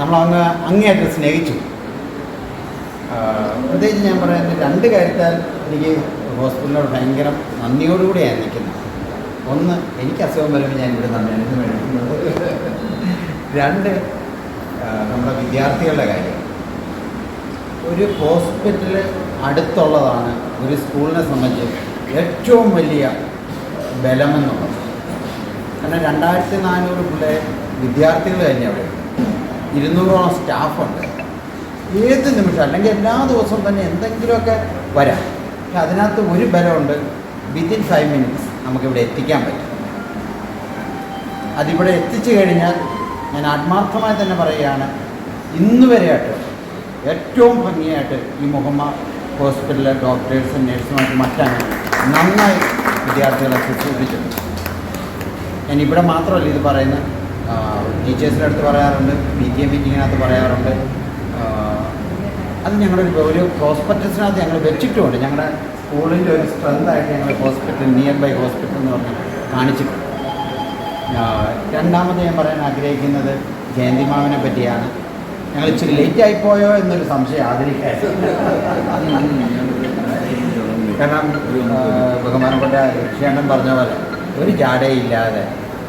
നമ്മളങ്ങ് അങ്ങേയറ്റം സ്നേഹിച്ചു. പ്രത്യേകിച്ച് ഞാൻ പറയുന്നത് രണ്ട് കാര്യത്താൽ എനിക്ക് ഹോസ്പിറ്റലിനോട് ഭയങ്കര നന്ദിയോടുകൂടിയാണ് നിൽക്കുന്നത്. ഒന്ന് എനിക്ക് അസുഖം വരുമ്പോൾ ഞാൻ ഇവിടെ നന്ദി മേടിക്കുന്നത്. രണ്ട് നമ്മുടെ വിദ്യാർത്ഥികളുടെ കാര്യം. ഒരു ഹോസ്പിറ്റൽ അടുത്തുള്ളതാണ് ഒരു സ്കൂളിനെ സംബന്ധിച്ച് ഏറ്റവും വലിയ ബലമെന്നുള്ളത്. കാരണം രണ്ടായിരത്തി നാനൂറ് പിള്ളേർ വിദ്യാർത്ഥികൾ തന്നെ അവിടെ ഇരുന്നൂറോളം സ്റ്റാഫുണ്ട് ഏത് നിമിഷം അല്ലെങ്കിൽ എല്ലാ ദിവസവും തന്നെ എന്തെങ്കിലുമൊക്കെ വരാം. പക്ഷെ അതിനകത്ത് ഒരു ബലമുണ്ട്. വിത്തിൻ ഫൈവ് മിനിറ്റ്സ് നമുക്കിവിടെ എത്തിക്കാൻ പറ്റും. അതിവിടെ എത്തിച്ചു കഴിഞ്ഞാൽ ഞാൻ ആത്മാർത്ഥമായി തന്നെ പറയുകയാണ് ഇന്ന് വരെയായിട്ട് ഏറ്റവും ഭംഗിയായിട്ട് ഈ മുഹമ്മ ഹോസ്പിറ്റലിലെ ഡോക്ടേഴ്സും നേഴ്സുമായിട്ട് മറ്റാണ് നന്നായി വിദ്യാർത്ഥികളെ ശുശ്രൂഷിച്ചിട്ടുണ്ട് ഞാൻ ഇവിടെ മാത്രമല്ല ഇത് പറയുന്നത്. ടീച്ചേഴ്സിന്റെ അടുത്ത് പറയാറുണ്ട് പി ടി എ മീറ്റിങ്ങിനകത്ത് പറയാറുണ്ട്. അത് ഞങ്ങളുടെ ഒരു ഹോസ്പിറ്റൽസിനകത്ത് ഞങ്ങൾ വെച്ചിട്ടുമുണ്ട്. ഞങ്ങളുടെ സ്കൂളിന്റെ ഒരു സ്ട്രെങ്തായിട്ട് ഞങ്ങൾ ഹോസ്പിറ്റൽ നിയർ ബൈ ഹോസ്പിറ്റൽ എന്ന് പറഞ്ഞ് കാണിച്ചിട്ടുണ്ട്. രണ്ടാമത് ഞാൻ പറയാൻ ആഗ്രഹിക്കുന്നത് ജയന്തിമാവിനെ പറ്റിയാണ്. ഞങ്ങൾ ഇച്ചിരി ലേറ്റ് ആയിപ്പോയോ എന്നൊരു സംശയം ആദരിക്കാൻ കാരണം ബഹുമാനപ്പെട്ട ലക്ഷ്യാണ്ടൻ പറഞ്ഞ പോലെ ഒരു ജാടയില്ലാതെ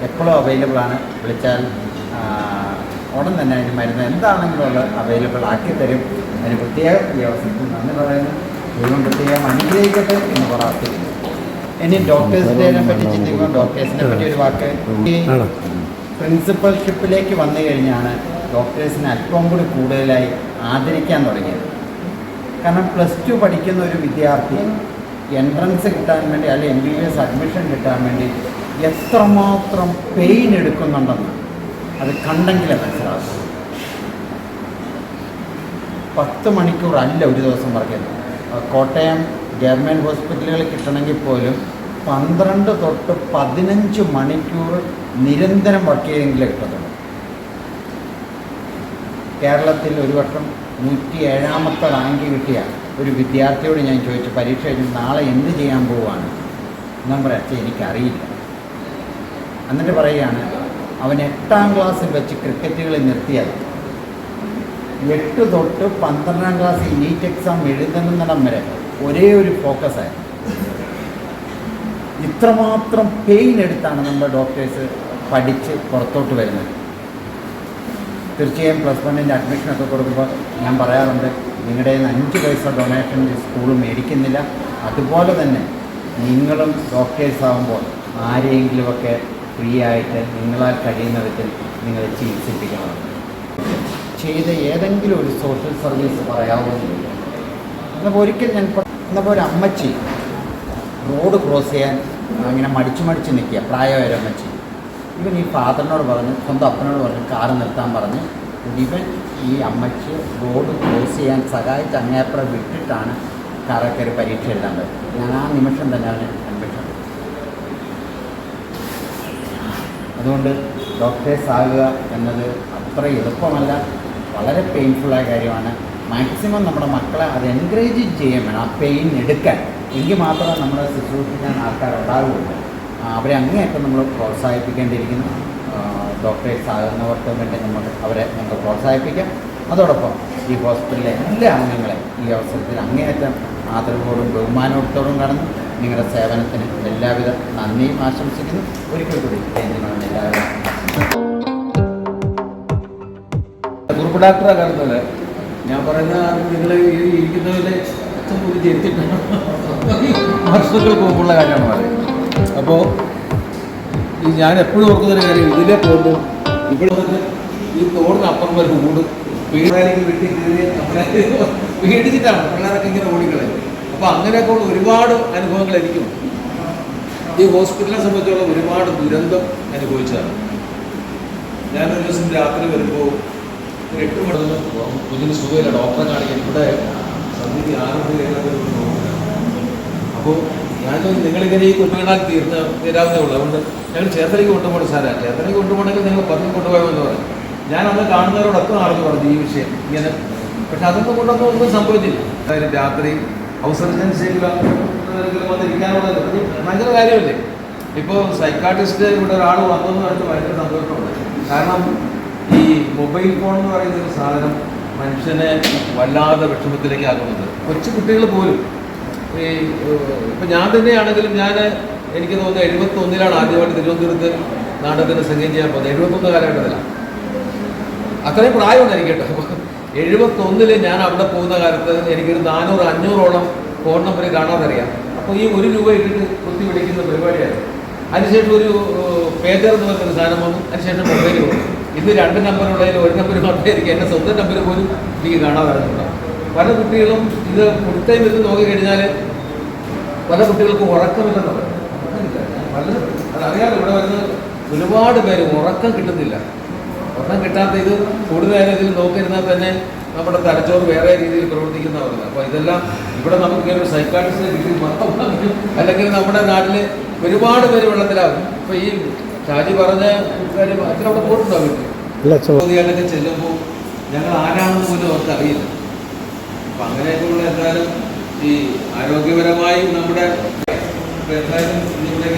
എപ്പോഴും അവൈലബിൾ ആണ്. വിളിച്ചാൽ ഉടൻ തന്നെ അതിന് മരുന്ന് എന്താണെങ്കിലും ഉള്ളത് അവൈലബിൾ ആക്കി തരും. അതിന് പ്രത്യേക ഈ അവസരത്തിൽ നന്ദി പറയുന്നു ദൈവം പ്രത്യേകം അനുഗ്രഹിക്കട്ടെ എന്ന് പ്രാർത്ഥിക്കുന്നു. ഇനി ഡോക്ടേഴ്സിനെ പറ്റി ചിന്തിക്കുമ്പോൾ ഡോക്ടേഴ്സിനെ പറ്റി ഒരു വാക്ക്. പ്രിൻസിപ്പൽഷിപ്പിലേക്ക് വന്നു കഴിഞ്ഞാണ് ഡോക്ടേഴ്സിനെ അല്പം കൂടി കൂടുതലായി ആദരിക്കാൻ തുടങ്ങിയത്. കാരണം പ്ലസ് ടു പഠിക്കുന്ന ഒരു വിദ്യാർത്ഥി എൻട്രൻസ് കിട്ടാൻ വേണ്ടി അല്ലെങ്കിൽ M B B S admission കിട്ടാൻ വേണ്ടി എത്രമാത്രം പെയിൻ എടുക്കുന്നുണ്ടെന്ന് അത് കണ്ടെങ്കിലേ മനസ്സിലാകും പത്ത് മണിക്കൂറല്ല ഒരു ദിവസം പറയുന്നത് കോട്ടയം ഗവൺമെന്റ് ഹോസ്പിറ്റലുകൾ കിട്ടണമെങ്കിൽ പോലും പന്ത്രണ്ട് തൊട്ട് പതിനഞ്ച് മണിക്കൂർ നിരന്തരം വർക്ക് ചെയ്തെങ്കിലേ കിട്ടത്തുള്ളൂ. കേരളത്തിൽ ഒരു വർഷം നൂറ്റി ഏഴാമത്തെ റാങ്ക് കിട്ടിയ ഒരു വിദ്യാർത്ഥിയോട് ഞാൻ ചോദിച്ചു പരീക്ഷ കഴിഞ്ഞ് നാളെ എന്ത് ചെയ്യാൻ പോവുകയാണ് ഞാൻ പറയാം എനിക്കറിയില്ല. എന്നിട്ട് പറയുകയാണ് അവൻ എട്ടാം ക്ലാസ്സിൽ വെച്ച് ക്രിക്കറ്റുകൾ നിർത്തിയാൽ എട്ട് തൊട്ട് പന്ത്രണ്ടാം ക്ലാസ് നീറ്റ് എക്സാം എഴുതുന്നിടം വരെ ഒരേ ഒരു ഫോക്കസായി ഇത്രമാത്രം പെയിൻ എടുത്താണ് നമ്മുടെ ഡോക്ടേഴ്സ് പഠിച്ച് പുറത്തോട്ട് വരുന്നത്. തീർച്ചയായും പ്ലസ് വണ്ണിന്റെ അഡ്മിഷനൊക്കെ കൊടുക്കുമ്പോൾ ഞാൻ പറയാറുണ്ട് നിങ്ങളുടെ അഞ്ച് പൈസ ഡൊണേഷൻ സ്കൂൾ മേടിക്കുന്നില്ല. അതുപോലെ തന്നെ നിങ്ങളും ഡോക്ടേഴ്സ് ആകുമ്പോൾ ആരെയെങ്കിലുമൊക്കെ ഫ്രീ ആയിട്ട് നിങ്ങളാൽ കഴിയുന്ന വിധത്തിൽ നിങ്ങൾ ചികിത്സിപ്പിക്കണം. ചെയ്ത ഏതെങ്കിലും ഒരു സോഷ്യൽ സർവീസ് പറയാവുന്നില്ല എന്നപ്പോൾ ഒരിക്കൽ ഞാൻ എന്നപ്പോൾ ഒരു അമ്മച്ചി റോഡ് ക്രോസ് ചെയ്യാൻ ഇങ്ങനെ മടിച്ചു മടിച്ച് നിൽക്കുക. പ്രായമായൊരു അമ്മച്ചി. ഇവൻ ഈ ഫാദറിനോട് പറഞ്ഞ് സ്വന്തം അപ്പനോട് പറഞ്ഞ് കാറ് നിർത്താൻ പറഞ്ഞ് ഇവൻ ഈ അമ്മച്ചി റോഡ് ക്രോസ് ചെയ്യാൻ സഹായിച്ച് അങ്ങേപ്പുറം വിട്ടിട്ടാണ് കാറൊക്കെ ഒരു പരീക്ഷ എഴുതാൻ ഞാൻ ആ നിമിഷം തന്നെ അവന് അഡ്മിഷൻ അതുകൊണ്ട് ഡോക്ടേഴ്സ് ആകുക എന്നത് അത്ര എളുപ്പമല്ല വളരെ പെയിൻഫുള്ളായ കാര്യമാണ്. മാക്സിമം നമ്മുടെ മക്കളെ അത് എൻകറേജ് ചെയ്യാൻ വേണം ആ പെയിൻ എടുക്കാൻ. എങ്കിൽ മാത്രമേ നമ്മളെ ശുശ്രൂഷിക്കാൻ ആൾക്കാരുണ്ടാവുകയുള്ളൂ അവരെ അങ്ങേയറ്റം നമ്മൾ പ്രോത്സാഹിപ്പിക്കേണ്ടിയിരിക്കുന്നു. ഡോക്ടേഴ്സ് ആകുന്നവർക്ക് വേണ്ടി നമ്മൾ അവരെ നമുക്ക് പ്രോത്സാഹിപ്പിക്കാം. അതോടൊപ്പം ഈ ഹോസ്പിറ്റലിലെ എല്ലാ അംഗങ്ങളെ ഈ അവസരത്തിൽ അങ്ങേയറ്റം ആദരവോടും ബഹുമാനത്തോടും കടന്ന് നിങ്ങളുടെ സേവനത്തിന് എല്ലാവിധ നന്ദിയും ആശംസിക്കുന്നു. ഒരിക്കൽ കൂടി കേന്ദ്രങ്ങളുടെ എല്ലാവരും ഗ്രൂപ്പ് ഡോക്ടറെ കാണുന്നത് ഞാൻ പറയുന്ന നിങ്ങൾ ഈ ഇരിക്കുന്നതിലെ അച്ഛൻ ജനിച്ചിട്ടാണ് വർഷങ്ങൾക്ക് മുമ്പുള്ള കാര്യമാണ് പറയുന്നത്. അപ്പോൾ ഈ ഞാൻ എപ്പോഴും ഓർക്കുന്നൊരു കാര്യം ഇതിലെ പോകുമ്പോൾ ഇവിടെ വന്ന് ഈ തോടിന് അപ്പുറം വരെ കൂടും. പേടിച്ചിട്ടാണ് പിള്ളേരൊക്കെ ഇങ്ങനെ ഓടിക്കളെ അപ്പോൾ അങ്ങനെയൊക്കെ ഉള്ള ഒരുപാട് അനുഭവങ്ങൾ എനിക്കും ഈ ഹോസ്പിറ്റലിനെ സംബന്ധിച്ചുള്ള ഒരുപാട് ദുരന്തം അനുഭവിച്ചതാണ്. ഞാനൊരു ദിവസം രാത്രി വരുമ്പോൾ എട്ട് മണിന്ന് കുഞ്ഞിന് സുഖമില്ല. ഡോക്ടറെ കാണിക്കാൻ ഇവിടെ സന്ധി ആരോഗ്യ അപ്പോൾ ഞാൻ നിങ്ങളിങ്ങനെ ഈ കുഞ്ഞുങ്ങളാൽ തീർന്ന് തീരാവുന്നേ ഉള്ളൂ? അതുകൊണ്ട് ഞങ്ങൾ ചേർത്തലയ്ക്ക് കൊണ്ടുപോകണം സാറേ. ചേർത്തലയ്ക്ക് കൊണ്ടുപോകണമെങ്കിൽ നിങ്ങൾ പറഞ്ഞു കൊണ്ടുപോകാമെന്ന് പറഞ്ഞു. ഞാൻ അന്ന് കാണുന്നവരോടൊക്കെ അറിഞ്ഞു പറഞ്ഞു ഈ വിഷയം ഇങ്ങനെ. പക്ഷെ അതൊന്നും കൊണ്ടൊന്നും ഒന്നും സംഭവിച്ചില്ല. അതായത് രാത്രി ഹൗസ് ചെയ്യില്ല ഭയങ്കര കാര്യമല്ലേ? ഇപ്പോൾ സൈക്കാട്രിസ്റ്റ് ഇവിടെ ഒരാൾ വന്നെന്ന് പറഞ്ഞിട്ട് ഭയങ്കര സന്തോഷമുണ്ട് കാരണം ഈ മൊബൈൽ ഫോൺ എന്ന് പറയുന്ന ഒരു സാധനം മനുഷ്യനെ വല്ലാതെ വിഷമത്തിലേക്ക് ആക്കുന്നത്. കൊച്ചു കുട്ടികൾ പോലും. ഈ ഇപ്പം ഞാൻ തന്നെയാണെങ്കിലും ഞാൻ എനിക്ക് തോന്നുന്നത് എഴുപത്തൊന്നിലാണ് ആദ്യമായിട്ട് തിരുവനന്തപുരത്ത് നാടകത്തിന് സംഗീതം ചെയ്യാൻ പോകുന്നത്. എഴുപത്തൊന്ന് കാലഘട്ടത്തിലാണ്. അത്രയും പ്രായമുണ്ട് എനിക്ക് കേട്ടോ. എഴുപത്തൊന്നിൽ ഞാൻ അവിടെ പോകുന്ന കാലത്ത് എനിക്കൊരു നാനൂറ് അഞ്ഞൂറോളം ഫോൺ നമ്പർ കാണാതറിയാം. അപ്പോൾ ഈ ഒരു രൂപ ഇട്ടിട്ട് കുത്തി വിളിക്കുന്ന പരിപാടിയായിരുന്നു അതിനുശേഷം ഒരു പേജർ എന്ന് പറയുന്ന സാധനം വന്നു. അതിനുശേഷം മൊബൈൽ വന്നു. ഇന്ന് രണ്ട് നമ്പറുള്ളതിൽ ഒരു നമ്പർ മാത്രമേ എനിക്ക് എന്റെ സ്വന്തം നമ്പർ പോലും എനിക്ക് കാണാതറിഞ്ഞിട്ടുണ്ടാവും പല കുട്ടികളും ഇത് ഫുൾ ടൈം നോക്കിക്കഴിഞ്ഞാൽ പല കുട്ടികൾക്കും ഉറക്കമില്ലെന്ന് പറയും. പല അതറിയാലോ ഇവിടെ വരുന്ന ഒരുപാട് പേര് ഉറക്കം കിട്ടുന്നില്ല. ഉറക്കം കിട്ടാത്ത ഇത് കൂടുതൽ നേരം ഇതിൽ നോക്കിയിരുന്നാൽ തന്നെ നമ്മുടെ തലച്ചോറ് വേറെ രീതിയിൽ പ്രവർത്തിക്കുന്ന പറയുന്നത് അപ്പോൾ ഇതെല്ലാം ഇവിടെ നമുക്ക് ഇങ്ങനെ ഒരു സൈക്കാട്രിസ്റ്റ് മാത്രം അല്ലെങ്കിൽ നമ്മുടെ നാട്ടിൽ ഒരുപാട് പേര് വെള്ളത്തിലാകും. ഇപ്പോൾ ഈ ഷാജി പറഞ്ഞ കാര്യം അച്ഛൻ അവിടെ പോയിട്ടുണ്ടോ വീട്ടിൽ ചോദ്യങ്ങളൊക്കെ ചെല്ലുമ്പോൾ ഞങ്ങൾ ആരാണെന്ന് പോലും അവർക്ക് അറിയില്ല. അപ്പം അങ്ങനെയൊക്കെയുള്ള എന്തായാലും ഈ ആരോഗ്യപരമായി നമ്മുടെ എന്തായാലും ഇവിടെ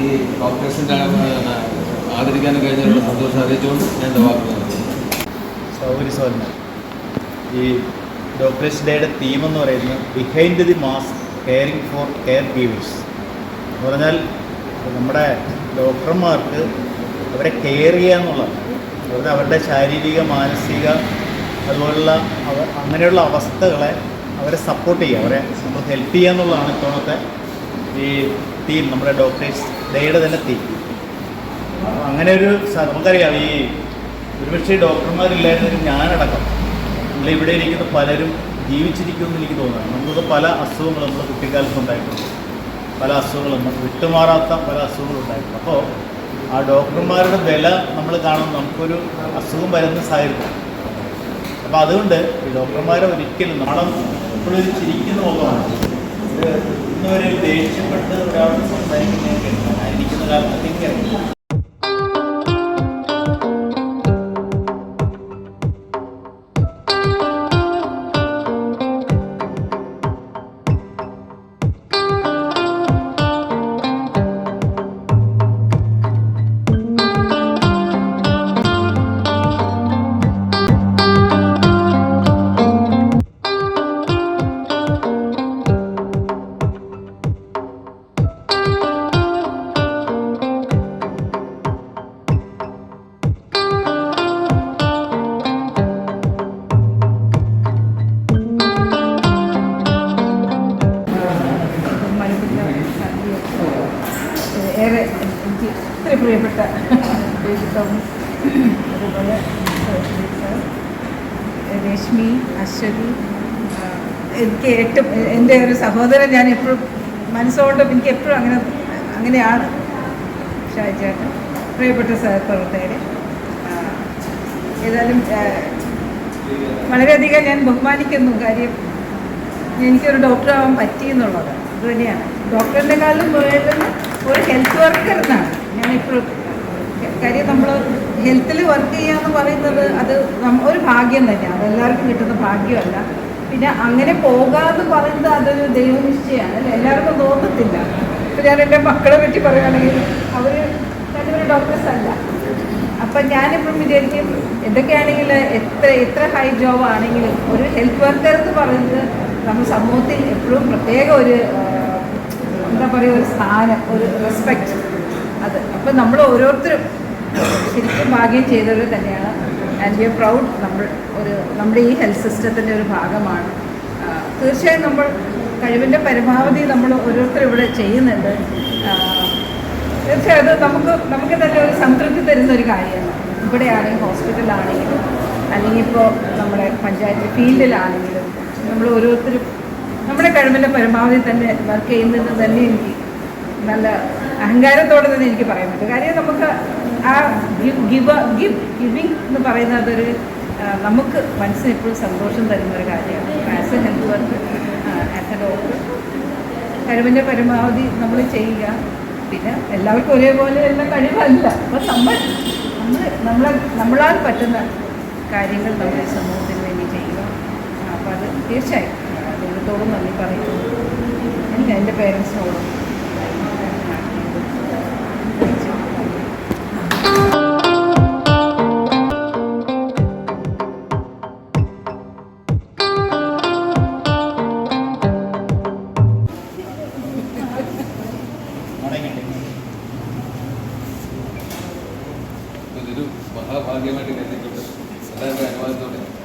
ഈ ഡോക്ടേഴ്സിന്റെ ആദരിക്കാനും കഴിഞ്ഞതിലുള്ള സന്തോഷം അറിയിച്ചുകൊണ്ട് ഞാൻ എന്റെ നിർത്തുന്നു. സൗകര്യ ഈ ഡോക്ടേഴ്സ് ഡേയുടെ തീം എന്ന് പറയുന്നത് behind the mask caring for care givers എന്ന് പറഞ്ഞാൽ നമ്മുടെ ഡോക്ടർമാർക്ക് അവരെ കെയർ ചെയ്യുക എന്നുള്ളതാണ്. അതായത് അവരുടെ ശാരീരിക മാനസിക അതുപോലുള്ള അവ അങ്ങനെയുള്ള അവസ്ഥകളെ അവരെ സപ്പോർട്ട് ചെയ്യുക അവരെ നമ്മൾ ഹെൽപ്പ് ചെയ്യുക എന്നുള്ളതാണ് ഇത്തവണത്തെ ഈ തീം നമ്മുടെ ഡോക്ടേഴ്സ് ഡേയുടെ തന്നെ തീം അങ്ങനെ ഒരു നമുക്കറിയാം ഈ ഒരുപക്ഷെ ഡോക്ടർമാരില്ലായിരുന്നെങ്കിൽ ഞാനടക്കം നമ്മൾ ഇവിടെ ഇരിക്കുന്ന പലരും ജീവിച്ചിരിക്കുമെന്ന് എനിക്ക് തോന്നുന്നു. നമുക്ക് പല അസുഖങ്ങളും നമ്മുടെ കുട്ടിക്കാലത്ത് ഉണ്ടായിട്ടുണ്ട്. പല അസുഖങ്ങളും നമുക്ക് വിട്ടുമാറാത്ത പല അസുഖങ്ങളും ഉണ്ടായിട്ടുണ്ട്. അപ്പോൾ ആ ഡോക്ടർമാരുടെ വില നമ്മൾ കാണുമ്പോൾ നമുക്കൊരു അസുഖം വരുന്ന സാഹചര്യം അപ്പോൾ അതുകൊണ്ട് ഈ ഡോക്ടർമാരെ ഒരിക്കലും നാളെ ഇപ്പോഴൊരു ചിരിക്കുന്ന മുഖമാണ്. ഇന്നുവരെ ഇന്ന് വരെ ദേഷ്യപ്പെട്ട് ഒരാളോട് സംസാരിക്കുന്നതൊക്കെ ആയിരിക്കുന്ന കാലത്ത് എനിക്കറിയാം അതുപോലെ രശ്മി അശ്വതി എനിക്ക് ഏറ്റവും എന്റെ ഒരു സഹോദരൻ ഞാൻ എപ്പോഴും മനസ്സുകൊണ്ട് എനിക്ക് എപ്പോഴും അങ്ങനെ അങ്ങനെയാണ് ഷാജേട്ടൻ പ്രിയപ്പെട്ട സഹപ്രവർത്തകരെ. ഏതായാലും വളരെയധികം ഞാൻ ബഹുമാനിക്കുന്നു കാര്യം എനിക്കൊരു ഡോക്ടറാവാൻ പറ്റി എന്നുള്ളത്. അത് തന്നെയാണ്. കാലം പോയാലും ഒരു ഹെൽത്ത് വർക്കർ എന്നാണ്. ഞാനിപ്പോഴും കാര്യം നമ്മൾ ഹെൽത്തിൽ വർക്ക് ചെയ്യുക എന്ന് പറയുന്നത് അത് ഒരു ഭാഗ്യം തന്നെയാണ് അത് എല്ലാവർക്കും കിട്ടുന്ന ഭാഗ്യമല്ല. പിന്നെ അങ്ങനെ പോകാന്ന് പറയുന്നത് അതൊരു ദൈവനിശ്ചയമാണ്. അല്ലെ? എല്ലാവർക്കും തോന്നത്തില്ല. ഇപ്പം ഞാൻ എന്റെ മക്കളെ പറ്റി പറയുകയാണെങ്കിൽ അവർ രണ്ടുപേരും ഡോക്ടേഴ്സ് അല്ല. അപ്പം ഞാനിപ്പം വിചാരിക്കും എന്തൊക്കെയാണെങ്കിൽ എത്ര എത്ര ഹൈ ജോബ് ആണെങ്കിലും ഒരു ഹെൽത്ത് വർക്കർ എന്ന് പറയുന്നത് നമ്മൾ സമൂഹത്തിൽ എപ്പോഴും പ്രത്യേക ഒരു എന്താ പറയുക ഒരു സ്ഥാനം ഒരു റെസ്പെക്റ്റ് അത്. അപ്പം നമ്മൾ ഓരോരുത്തരും ശരിക്കും ഭാഗ്യം ചെയ്തവർ തന്നെയാണ്. ആൻഡ് വി ആർ പ്രൗഡ് നമ്മൾ ഒരു നമ്മുടെ ഈ ഹെൽത്ത് സിസ്റ്റത്തിന്റെ ഒരു ഭാഗമാണ്. തീർച്ചയായും നമ്മൾ കഴിവിന്റെ പരമാവധി നമ്മൾ ഓരോരുത്തരും ഇവിടെ ചെയ്യുന്നുണ്ട്. തീർച്ചയായും അത് നമുക്ക് നമുക്ക് തന്നെ ഒരു സംതൃപ്തി തരുന്ന ഒരു കാര്യമാണ്. ഇവിടെയാണെങ്കിൽ ഹോസ്പിറ്റലാണെങ്കിലും അല്ലെങ്കിൽ ഇപ്പോൾ നമ്മുടെ പഞ്ചായത്ത് ഫീൽഡിലാണെങ്കിലും നമ്മൾ ഓരോരുത്തരും നമ്മുടെ കഴിവിന്റെ പരമാവധി തന്നെ വർക്ക് ചെയ്യുന്നത് തന്നെ എനിക്ക് നല്ല അഹങ്കാരത്തോടെ തന്നെ എനിക്ക് പറയാൻ പറ്റും. കാര്യം നമുക്ക് ആ ഗിവ് ഗിവ് ഗിവ് ഗിവിങ് എന്ന് പറയുന്നത് ഒരു നമുക്ക് മനസ്സിന് എപ്പോഴും സന്തോഷം തരുന്ന ഒരു കാര്യമാണ്. As a health work as a doctor കഴിവിന്റെ പരമാവധി നമ്മൾ ചെയ്യുക. പിന്നെ എല്ലാവർക്കും ഒരേപോലെ തന്നെ കഴിവല്ല. അപ്പം നമ്മൾ നമ്മൾ നമ്മളെ നമ്മളാൽ പറ്റുന്ന കാര്യങ്ങൾ നമ്മുടെ സമൂഹത്തിന് വേണ്ടി ചെയ്യുക. അപ്പോൾ അത് തീർച്ചയായും. ദൈവത്തോടും നന്ദി പറയുന്നു. എനിക്ക് എന്റെ പേരൻസിനോടും 出てくる。それぐらいの